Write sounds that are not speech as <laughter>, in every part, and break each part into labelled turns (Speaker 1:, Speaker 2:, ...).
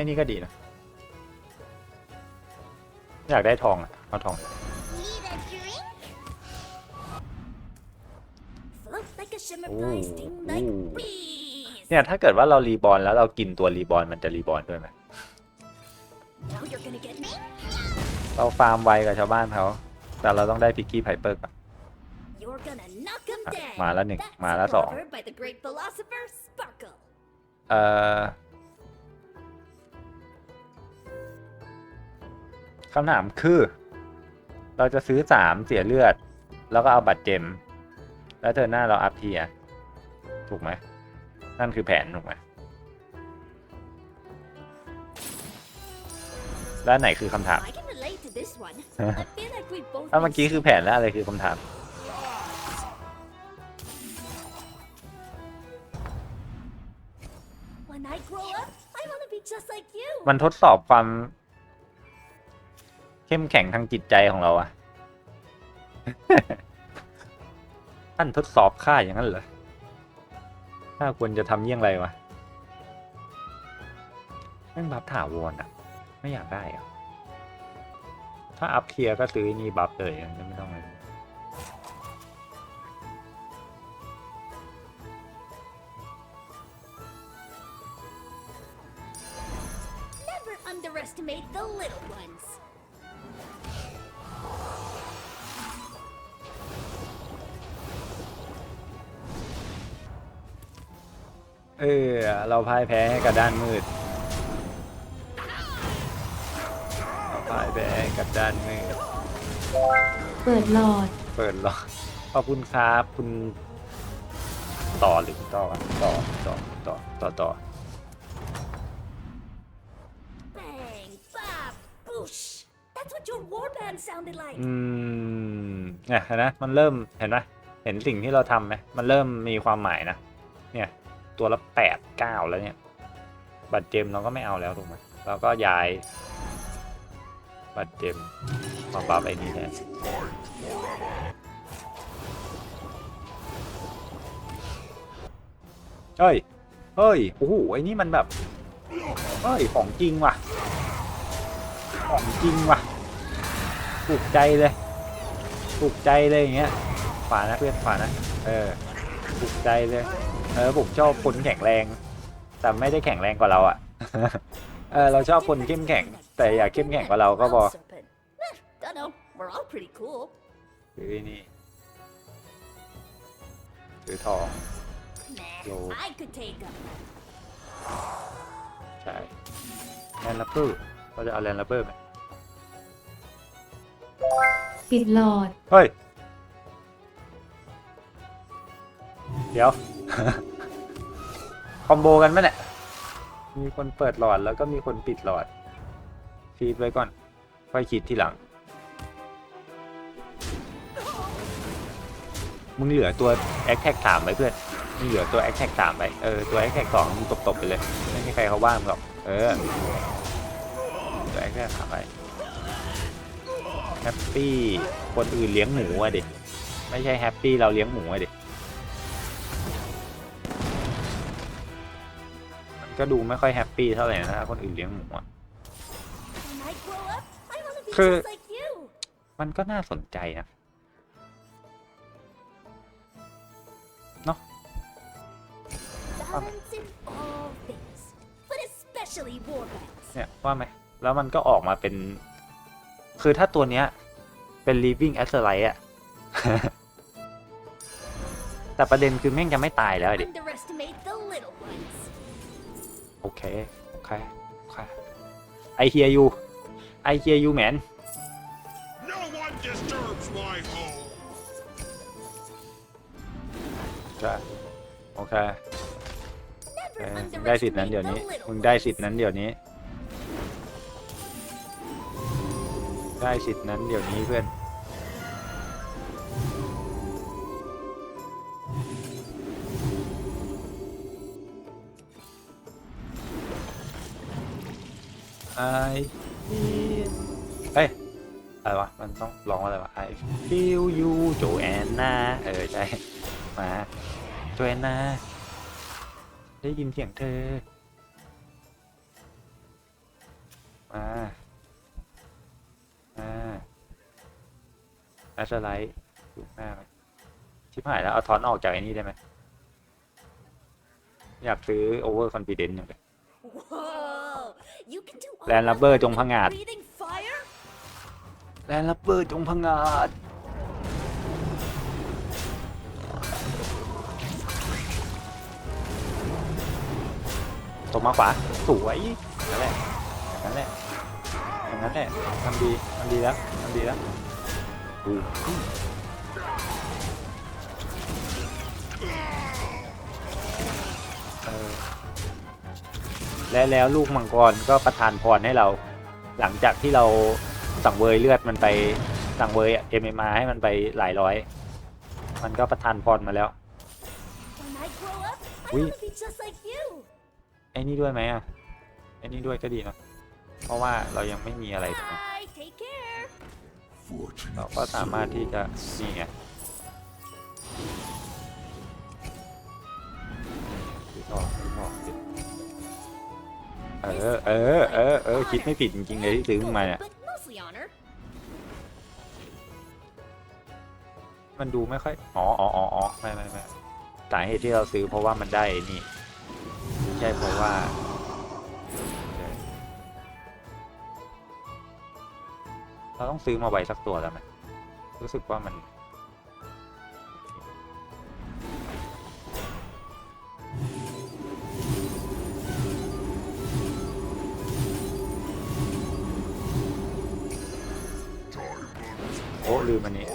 Speaker 1: ไอ้นี่ก็ดีนะ อยากได้ทองอะ เอาทอง
Speaker 2: Need a drink?
Speaker 3: Float like a shimmer
Speaker 1: โอ้
Speaker 3: fly, sting like
Speaker 1: โอ้
Speaker 3: bees.
Speaker 1: เนี่ยถ้าเกิดว่าเรารีบอลแล้วเรากินตัวรีบอลมันจะรีบอลด้วยไหม
Speaker 3: Now you're gonna get me.
Speaker 1: เราฟาร์มไวกับชาวบ้านเขา แต่เราต้องได้พิกกี้ไพเปอร์ก่อน
Speaker 3: You're gonna knock him
Speaker 1: Ah,
Speaker 3: dead.
Speaker 1: มาแล้วหนึ่ง
Speaker 3: That's
Speaker 1: มาแล้วสอง
Speaker 3: a proverb by the great philosopher Sparkle.
Speaker 1: เอ่อ คำถามคือ เราจะซื้อสามเสียเลือด แล้วก็เอาบัตรเจม แล้วเธอหน้าเราอัพเทียร์ถูกไหม นั่นคือแผนถูกไหมแล้วไหนคือคำถาม
Speaker 3: I can relate to this one. I feel like we both.
Speaker 1: ถ้าเมื่อ
Speaker 3: been
Speaker 1: กี้คือแผนแล้วอะไรคือคำถาม
Speaker 3: When I grow up, I want to be just like you.
Speaker 1: มันทดสอบความ เข้มแข็งทางจิตใจของเราอะท่านทดสอบข้าอย่างนั้นเหรอข้าควรจะทำเยี่ยงไรวะแม่งบัฟถาวรอะไม่อยากได้อะถ้าอัพเทียร์ก็ซื้ออ้นี่บัฟเลยอะไม่ต้องเลย
Speaker 3: Never underestimate the little ones.
Speaker 1: เราพ่ายแพ้ให้กับด้านมืดเราพ่ายแพ้ให้กับด้านมืด
Speaker 4: เปิดหลอด
Speaker 1: เปิดหรอขอบคุณครับคุณต่อหรือคุณต่อกันต่อต่อต่อต่อต่อ
Speaker 3: Bang, bop, boosh. That's what your warband sounded like.
Speaker 1: อืมเนี่ยเห็นไหมมันเริ่มเห็นไหมเห็นสิ่งที่เราทำไหมมันเริ่มมีความหมายนะ เนี่ย ตัวละแปดเก้าแล้วเนี่ย บัตรเจมเราก็ไม่เอาแล้วถูกไหมเราก็ย้าย บัตรเจมมาบัฟไอ้นี่แทนเฮ้ย เฮ้ย โอ้โห ไอ้นี่มันแบบ เฮ้ย ของจริงว่ะ ของจริงว่ะถูกใจเลยถูกใจเลยอย่างเงี้ยฝานะเพื่อนฝานะ เออถูกใจเลย เออผมชอบคนแข็งแรง แต่ไม่ได้แข็งแรงกว่าเราอะเออเราชอบคนเข้มแข็ง แต่อย่าเข้มแข็งกว่าเราก็พอ
Speaker 3: Well, serpent. Eh, Don't know. We're all pretty cool.
Speaker 1: คือไอ้นี่คือทอง Yo.
Speaker 3: Nah, I could take them.
Speaker 1: ใช่แลนด์ลับเบอร์เราจะเอาแลนด์ลับเบอร์ไหม
Speaker 4: ปิดหลอด
Speaker 1: เฮ้ย เดี๋ยว คอมโบกันไหมเนี่ย มีคนเปิดหลอดแล้วก็มีคนปิดหลอด ฟีดไว้ก่อน ค่อยคิดทีหลัง มึงเหลือตัวแอคแท็กสามไว้เพื่อน มึงเหลือตัวแอคแท็กสามไป เออ ตัวแอคแท็กสองมึงตบๆไปเลย ไม่มีใครเขาว่างหรอก เออ ตัวแอคแท็กสามไปแฮปปี้ คนอื่นเลี้ยงหมูอะดิ ไม่ใช่แฮปปี้เราเลี้ยงหมูอะดิ ก็ดูไม่ค่อยแฮปปี้เท่าไหร่นะคนอื่นเลี้ยงหมูอะ คือ มันก็น่าสนใจนะ
Speaker 3: เนาะ
Speaker 1: เนี่ยว่าไหมแล้วมันก็ออกมาเป็น คือถ้าตัวเนี้ย เป็น living a s t e r i d e อะ แต่ประเด็นคือแม่งจะไม่ตายแล้วดิะ
Speaker 3: เด็ก
Speaker 1: โอเค โอเค โอเค I hear you I hear you man
Speaker 5: No one disturbs my home.
Speaker 1: ใช่โอเค
Speaker 3: Never
Speaker 1: เออมึงได้สิทธิ์นั้น
Speaker 3: underestimate
Speaker 1: เดี๋ยว
Speaker 3: the
Speaker 1: นี้
Speaker 3: little
Speaker 1: มึงได้
Speaker 3: ones.
Speaker 1: สิทธิ์นั้นเดี๋ยวนี้ ได้สิทธิ์นั้นเดี๋ยวนี้เพื่อน ไอเอ้ยอะไรวะ มันต้องร้องว่าอะไรวะ I feel you Joanna เออ ใช่ มา Joanna ได้ยินเสียงเธอ มามาแอชไลท์ดูหน้าไหมชิบหายแล้ว เอาทอนออกจากไอ้นี่ได้ไหม อยากซื้อโอเวอร์คอนฟิเดนซ์อย่า งเลย
Speaker 3: Whoa! You can do all
Speaker 1: Land
Speaker 3: that
Speaker 1: Lubber
Speaker 3: without
Speaker 1: จงผงาด
Speaker 3: breathing fire?
Speaker 1: แลนลับเบอร์จงพังงาดตบมาขวาสวยนั่นแหละอย่างนั้นแหละอย่างนั้นแหละทำดีทำดีแล้วทำดีแล้ว และแล้วลูกมังกรก็ประทานพรให้เรา หลังจากที่เราสั่งเวยเลือดมันไปสั่งเวยเอ็มเอ็มให้มันไปหลายร้อย มันก็ประทานพรมาแล้ว
Speaker 3: When I grow up, I
Speaker 1: Oui.
Speaker 3: want to be just like you.
Speaker 1: ไอ้นี่ด้วยไหมอะไอ้นี่ด้วยก็ดีเนอะเพราะว่าเรายังไม่มีอะไรถูกไหม
Speaker 3: Bye. Take care.
Speaker 1: เราก็สามารถที่จะนี่ไงซื้อ เออเออเออเออคิดไม่ผิดจริงๆเลยที่ซื้อมันมาเนี่ย
Speaker 3: But mostly honor.
Speaker 1: มันดูไม่ค่อยอ๋ออ๋ออ๋ออ๋อไม่ไม่ไม่สาเหตุที่เราซื้อเพราะว่ามันได้ไอ้นี่ไม่ใช่เพราะว่าเราต้องซื้อมาไว้สักตัวแล้วไหมรู้สึกว่ามัน มอันนี้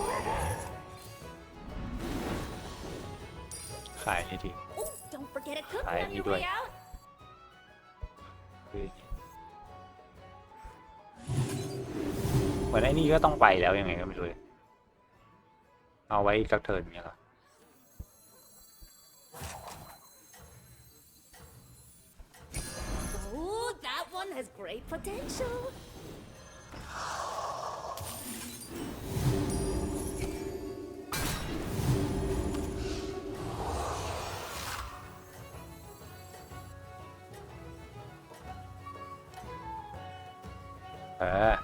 Speaker 1: ขายนี่ที
Speaker 3: Oh, don't forget a cookie on your way out.
Speaker 1: เหมือนไอ้นี่ก็ต้องไปแล้วยังไงก็ไม่รู้เลยเอาไว้อีกสักเทิร์นเงี้ยเหรอ ออ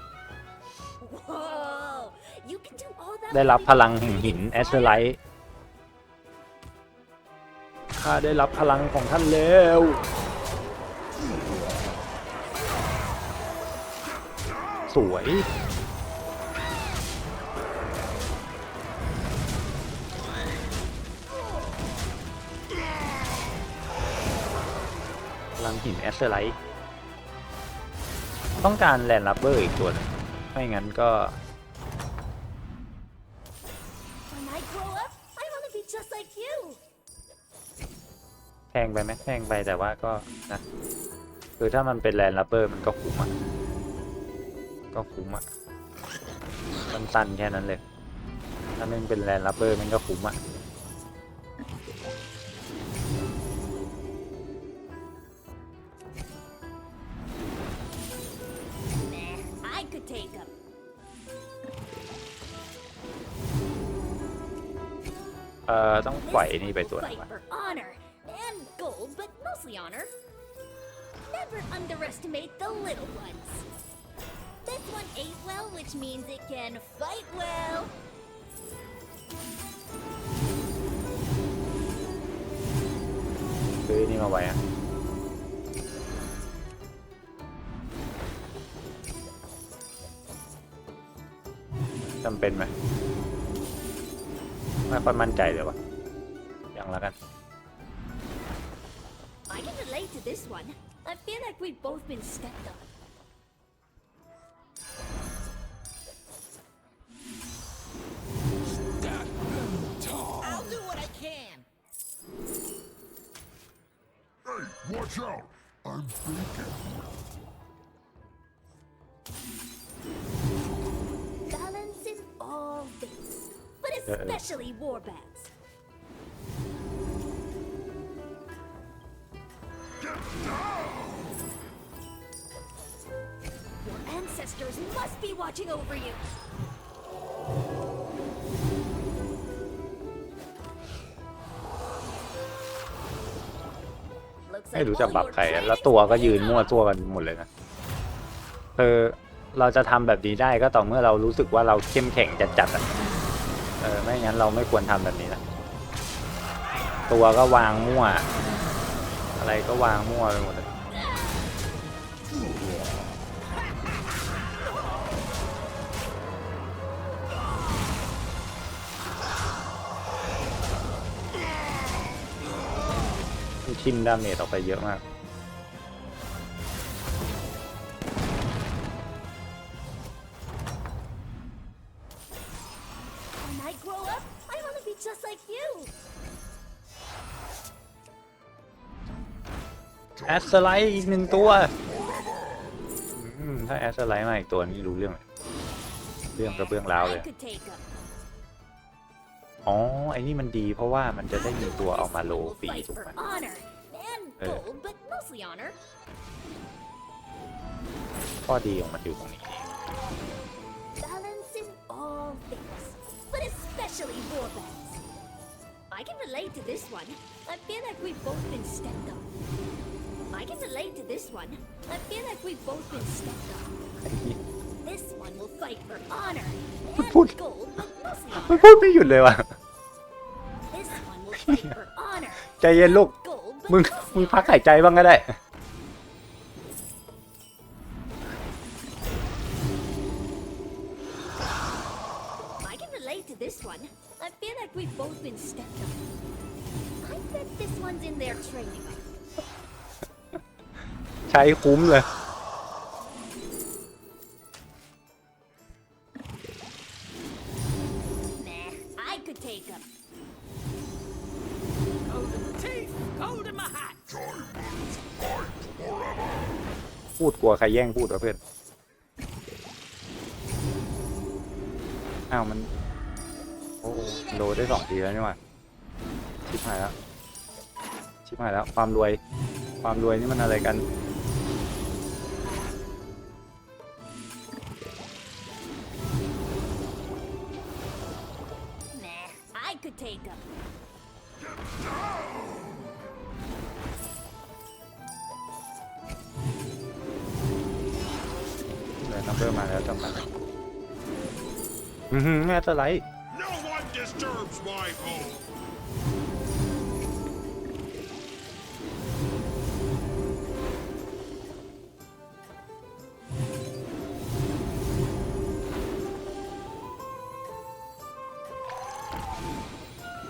Speaker 3: Whoa! You can do all that.
Speaker 1: ได้รับพลังแห่งหินแอสเซอร์ไลท์ข้าได้รับพลังของท่านแล้วสวย พลังหินแอสเซอร์ไลท์ ต้องการแลนด์ลับเบอร์อีกตัวนึงไม่งั้นก็ แพงไปไหมแพงไปแต่ว่าก็นะคือถ้ามันเป็นแลนด์ลับเบอร์มันก็คุ้มอะก็คุ้มอะสั้นๆแค่นั้นเลย ถ้ามันเป็นแลนด์ลับเบอร์มันก็คุ้มอะ อ่อต้องปล่อยไอ้นี่ไปตัวหนึง
Speaker 3: Fight
Speaker 1: ว่ะ
Speaker 3: for honor and gold, but mostly honor. Never underestimate the little ones. This one ate well, which means it can fight well.
Speaker 1: ซื้อไอ้นี่มาไว้อะจำเป็นไหม ไม่ค่อยมั่นใจเลยวะยังแล้วกัน
Speaker 3: I can relate to this one. I feel like we've both been stepped on.
Speaker 6: I'll do what I can.
Speaker 5: Hey, watch out! I'm thinking.
Speaker 3: But
Speaker 1: Uh-oh.
Speaker 3: especially warbats. Your ancestors must be watching over you. Looks
Speaker 1: ไม่
Speaker 3: like
Speaker 1: รู้จะ
Speaker 3: all
Speaker 1: ปรับ
Speaker 3: your
Speaker 1: ใครอะ
Speaker 3: training
Speaker 1: แล้วตัวก็ยืน
Speaker 3: paid
Speaker 1: มั่ว
Speaker 3: off.
Speaker 1: ตัวกันหมดเลยนะคือเราจะทำแบบนี้ได้ก็ต่อเมื่อเรารู้สึกว่าเราเข้มแข็งจัดๆอะ เออไม่งั้นเราไม่ควรทำแบบนี้นะตัวก็วางมั่ว อะไรก็วางมั่วไปหมดเลยนี่ทิมดาเมจออกไปเยอะมาก แอสไลด์อีกหนึ่งตัวอืมถ้าแอสไลด์มาอีกตัวนี่รู้เรื่องเลยเรื่องกระเบื้องร้าวเลย
Speaker 3: I could take 'em.
Speaker 1: อ๋อ ไอ้นี่มันดีเพราะว่ามันจะได้มีตัวเอามาโล
Speaker 3: This one will
Speaker 1: ฟรี
Speaker 3: fight
Speaker 1: ถูก
Speaker 3: for
Speaker 1: ไหม
Speaker 3: honor and
Speaker 1: Uh.
Speaker 3: gold, but mostly honor.
Speaker 1: ข้อดีของมันอยู่ตรงนี้
Speaker 3: I can relate to this one. I feel like we've both been stepped on. I can relate to <laughs> this one. I feel like we've both been stepped on. This one will fight for honor <laughs> and
Speaker 1: Put-
Speaker 3: gold, but mostly <laughs>
Speaker 1: มัน
Speaker 3: honor.
Speaker 1: พูดไม่หยุดเลยว่ะ
Speaker 3: This one will fight for honor
Speaker 1: ใจเย็นลูก
Speaker 3: and gold, but
Speaker 1: มึง
Speaker 3: mostly
Speaker 1: มึงพัก
Speaker 3: honor.
Speaker 1: หายใจบ้างก็ได้
Speaker 3: I can relate to this one. I feel like we've both been stepped on. I bet this one's in their training.
Speaker 1: ใช้คุ้มเลย
Speaker 3: Nah, I could take them.
Speaker 6: Golden teeth, gold in my hat.
Speaker 1: พูดกลัวใครแย่งพูดวะเพื่อน อ้าวมัน โอ้โหโลได้สองทีแล้วนี่หว่าชิบหายแล้ว ชิบหายแล้ว ความรวย ความรวยนี่มันอะไรกัน เลยนัมเบอร์มาแล้วจำมาอือหือแม่สไลด์
Speaker 5: No one disturbs my home.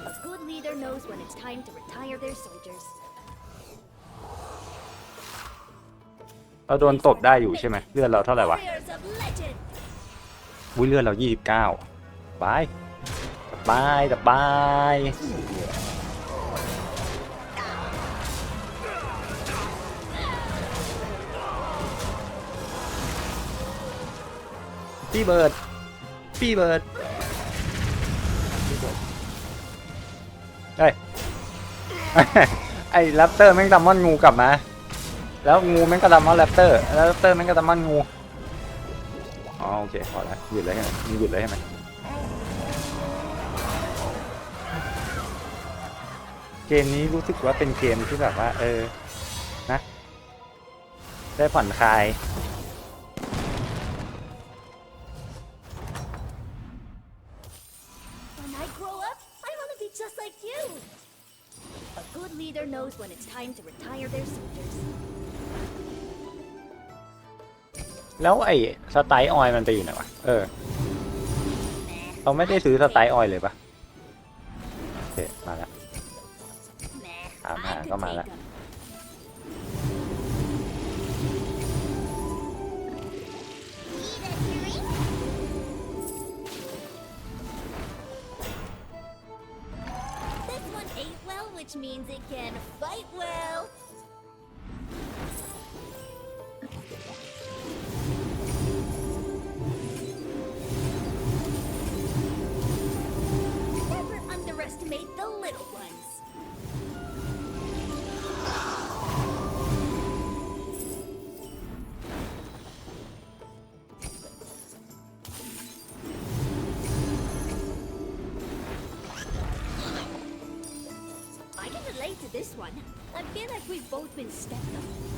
Speaker 3: A good leader knows when it's time to retire their soldiers.
Speaker 1: เราโดนตบได้อยู่ใช่ไหมเลือดเราเท่าไหร่วะ
Speaker 3: Warriors of legend.
Speaker 1: อุ้ยเลือดเรา 29บายสบายสบายพี่เบิร์ดพี่เบิร์ดเฮ้ย ไอ้แรปเตอร์แม่งดัมมอนงูกลับมา แล้วงูแม่งก็ดัมมอนแรปเตอร์ แล้วแรปเตอร์แม่งก็ดัมมอนงู อ๋อโอเคพอแล้วหยุดเลยใช่ไหมมึงหยุดเลยใช่ไหมเกมนี้รู้สึกว่าเป็นเกมที่แบบว่า เออนะ ได้ผ่อนคลาย แล้วไอ้สไตล์ออยมันไปอยู่ไหนวะ เออ เราไม่ได้ซื้อสไตล์ออยเลยปะโอเค มาแล้ว
Speaker 3: nah,
Speaker 1: Ah,
Speaker 3: I
Speaker 1: man,
Speaker 3: could
Speaker 1: come on,
Speaker 3: take
Speaker 1: that-
Speaker 3: them. Underestimate the little ones. I can relate to this one. I feel like we've both been stepped on.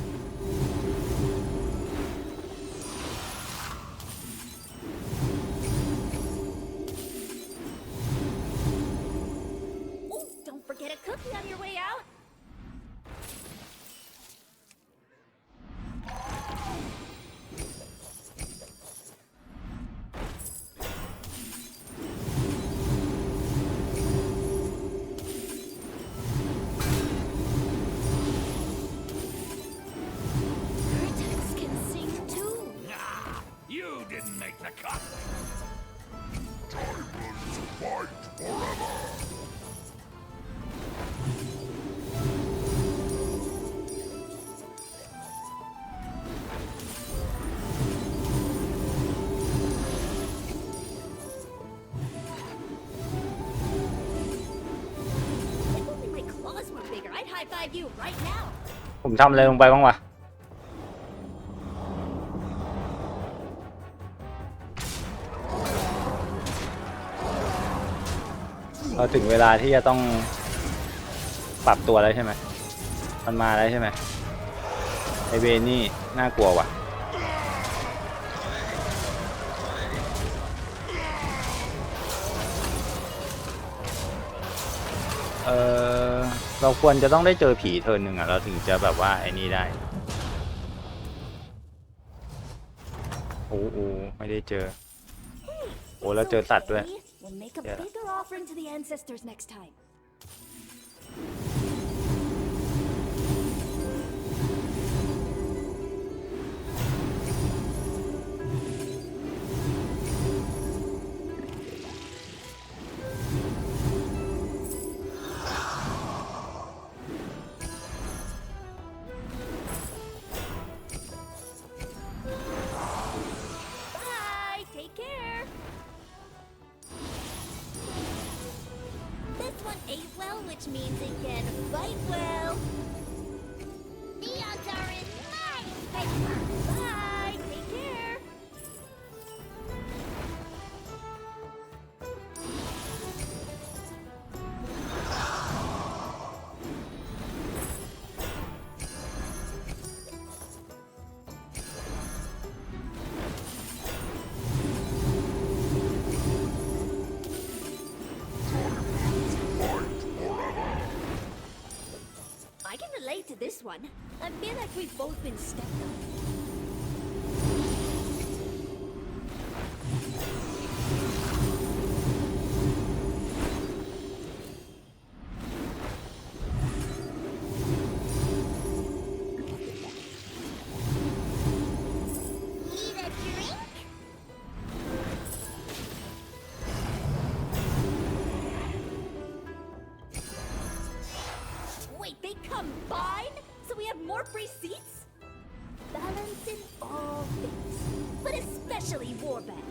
Speaker 3: I'd high five you right now.
Speaker 1: ผมทำอะไรลงไปบ้างวะ เราถึงเวลาที่จะต้องปรับตัวแล้วใช่ไหม มันมาแล้วใช่ไหมไอเวนี่น่ากลัวว่ะ เออ เราควรจะต้องได้เจอผีเทิร์นหนึ่งอะ เราถึงจะแบบว่าไอ้นี่ได้โอ้โหไม่ได้เจอ โอ้แล้วเจอสัตว์ด้วย
Speaker 3: Hopefully, We'll make a
Speaker 1: Yeah.
Speaker 3: bigger offering to the ancestors next time. Which means it can fight well.
Speaker 2: The odds are in my favor.
Speaker 3: Relate to this one. I feel like we've both been stepped on.
Speaker 2: 'Need a drink?
Speaker 3: Wait, they combine? Have more free seats? Balance in all things, but especially warbands.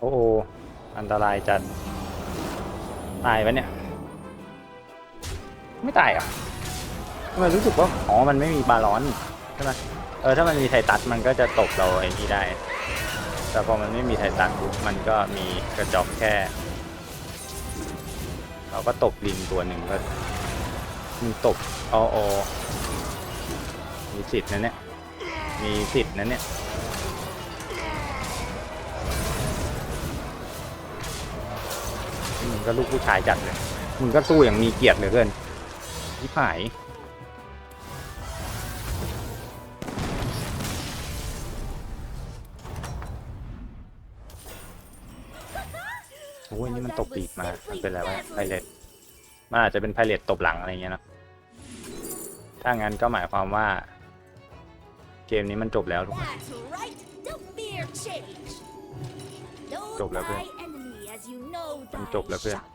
Speaker 1: โอ้โหอันตรายจัด ตายปะเนี่ย ไม่ตายอะทำไมรู้สึกว่า อ๋อ มันไม่มีบาลอนใช่ไหมเออ ถ้ามันมีไทตัสมันก็จะตกเราไอ้นี่ได้ แต่พอมันไม่มีไทตัสปุ๊บมันก็มีกระจอกแค่ เราก็ตกลิงตัวหนึ่งก็มึงตกอออมีสิทธิ์นะเนี่ย มีสิทธิ์นะเนี่ย ก็ลูกผู้ชายจัดเลยมึงก็สู้อย่างมีเกียรติเหลือเกินที่ผายโอ้ยนี่มันตบปีกมา มันเป็นอะไรวะไพเรตมันอาจจะเป็นไพเรตตบหลังอะไรเงี้ยเนอะถ้างั้นก็หมายความว่า เกมนี้มันจบแล้วทุกคน
Speaker 3: That's right. Don't fear change. No
Speaker 1: จบแล้วเพื่อน มัน
Speaker 3: thy
Speaker 1: จบแล้วเพื่อน
Speaker 3: shop.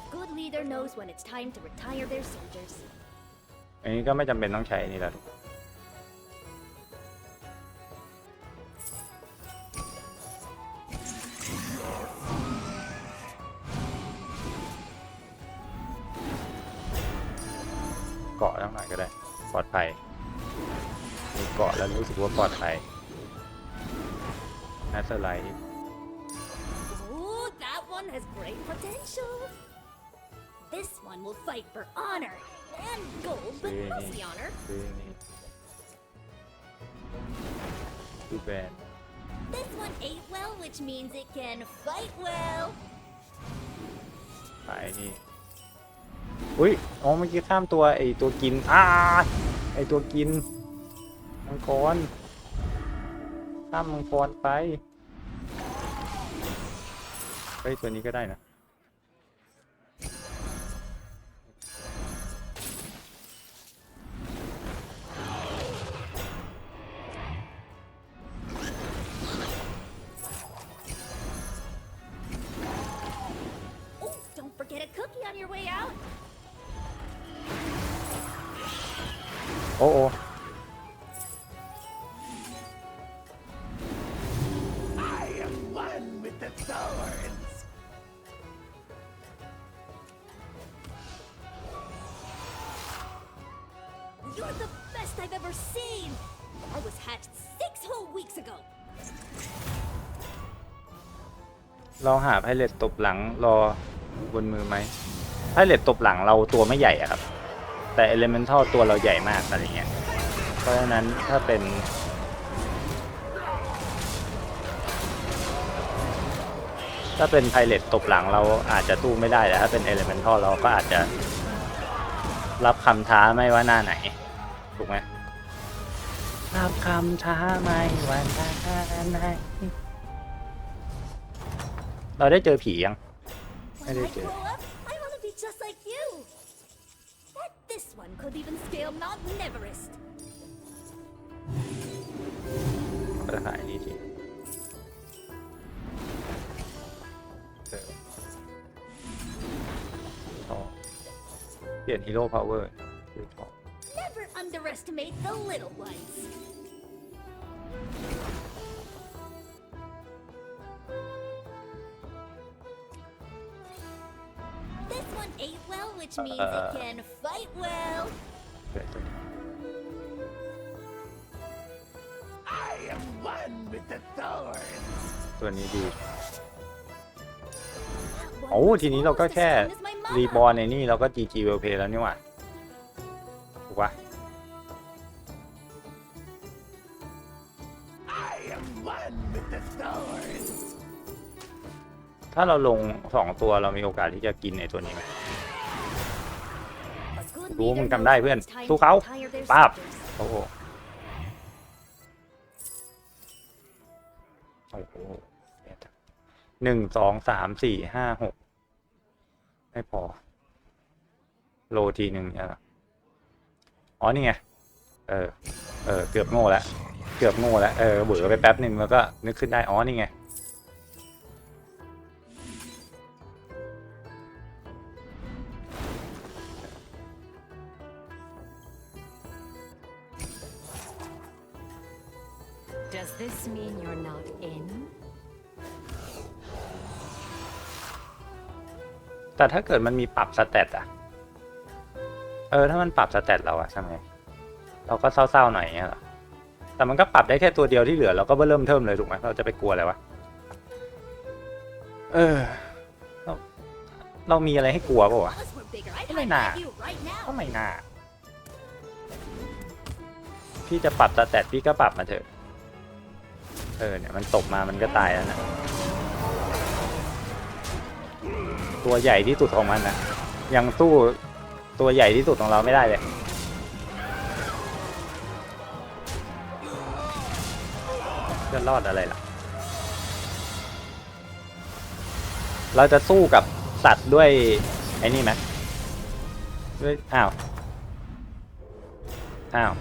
Speaker 3: A good leader knows when it's time to retire their soldiers.
Speaker 1: อันนี้ก็ไม่จำเป็นต้องใช้นี่แล้วทุกคนเกาะทั้งหน่อยก็ได้ ปลอดภัย มีเกาะแล้วรู้สึกว่าปลอดภัยน่าสไลด์
Speaker 3: Ooh, that one has great potential. This one will fight for honor and gold, but
Speaker 1: Really?
Speaker 3: mostly honor.
Speaker 1: คือนี่คือแบรนด์
Speaker 3: This one ate well, which means it can fight well.
Speaker 1: ขายนี่อุ้ยอ๋อเมื่อกี้ข้ามตัวไอตัวกินอ่าไอตัวกินมังกรข้ามมังกรไป เฮ้ยตัวนี้ก็ได้นะ
Speaker 3: Oh, don't forget a cookie on your way out.
Speaker 1: โอ้โอ้ เราหาไพเรตตบหลังรอบนมือไหมไพเรตตบหลังเราตัวไม่ใหญ่อะครับ แต่เอเลเมนทัลตัวเราใหญ่มากอะไรเงี้ยเพราะฉะนั้นถ้าเป็นถ้าเป็นไพเรตตบหลังเราอาจจะตู้ไม่ได้แต่ถ้าเป็นเอเลเมนทัลเราก็อาจจะรับคำท้าไม่ว่าหน้าไหน ถูกไหมรับคำท้าไม่ว่าหน้าไหน เราได้เจอผียัง
Speaker 3: When
Speaker 1: I
Speaker 3: I
Speaker 1: did too.
Speaker 3: grow up, I want to be just like you. Bet this one could even scale Mount Everest.
Speaker 1: ก็จะขายนี่ทีเออทองเปลี่ยนฮีโร่พาวเวอร์คือทอง
Speaker 3: Never underestimate the little ones. This one ate well, which means
Speaker 1: Uh.
Speaker 3: it can fight well.
Speaker 1: เปลี่ยนตัวนี้
Speaker 6: I am one with the thorns.
Speaker 1: ตัวนี้ดี
Speaker 3: That one
Speaker 1: โอ้
Speaker 3: was
Speaker 1: ทีนี้เราก็
Speaker 3: almost
Speaker 1: แค่
Speaker 3: as strong as my mama.
Speaker 1: รีบอลในนี่เราก็ GG w e l p l a y แล้วนี่หว่า ถูกปะ ถ้าเราลงสองตัวเรามีโอกาสที่จะกินไอ้ตัวนี้ไหมรู้มึง
Speaker 3: leader
Speaker 1: ทำได้เพื่อนสู้เขาป้าบโอ้โหโอ้โหหนึ่งสองสามสี่ห้าหกไม่พอ โลทีหนึ่งเนี่ยเหรออ๋อ นี่ไง เออ เออ เกือบโง่แล้ว เกือบโง่แล้ว เออเบื่อไปแป๊บหนึ่งแล้วก็นึกขึ้นได้ อ๋อ นี่ไง แต่ถ้าเกิดมันมีปรับสเตตอะเออถ้ามันปรับสเตตเราอะทำไงเราก็เศร้าๆหน่อยอย่างเงี้ยหรอแต่มันก็ปรับได้แค่ตัวเดียวที่เหลือเราก็เริ่มเทิมเลยถูกไหมเราจะไปกลัวอะไรวะเออเราเรามีอะไรให้กลัวป่าวะ
Speaker 3: If us were bigger, I'd
Speaker 1: Come
Speaker 3: high
Speaker 1: on now.
Speaker 3: five you right now.
Speaker 1: ก็ไม่น่าพี่จะปรับสเตตพี่ก็ปรับมาเถอะเออเนี่ยมันตกมามันก็ตายแล้วนะ ตัวใหญ่ที่สุดของมันนะยังสู้ตัวใหญ่ที่สุดของเราไม่ได้เลยจะรอดอะไรล่ะ เราจะสู้กับสัตว์ด้วยไอ้นี่ไหมด้วยอ้าว อ้าว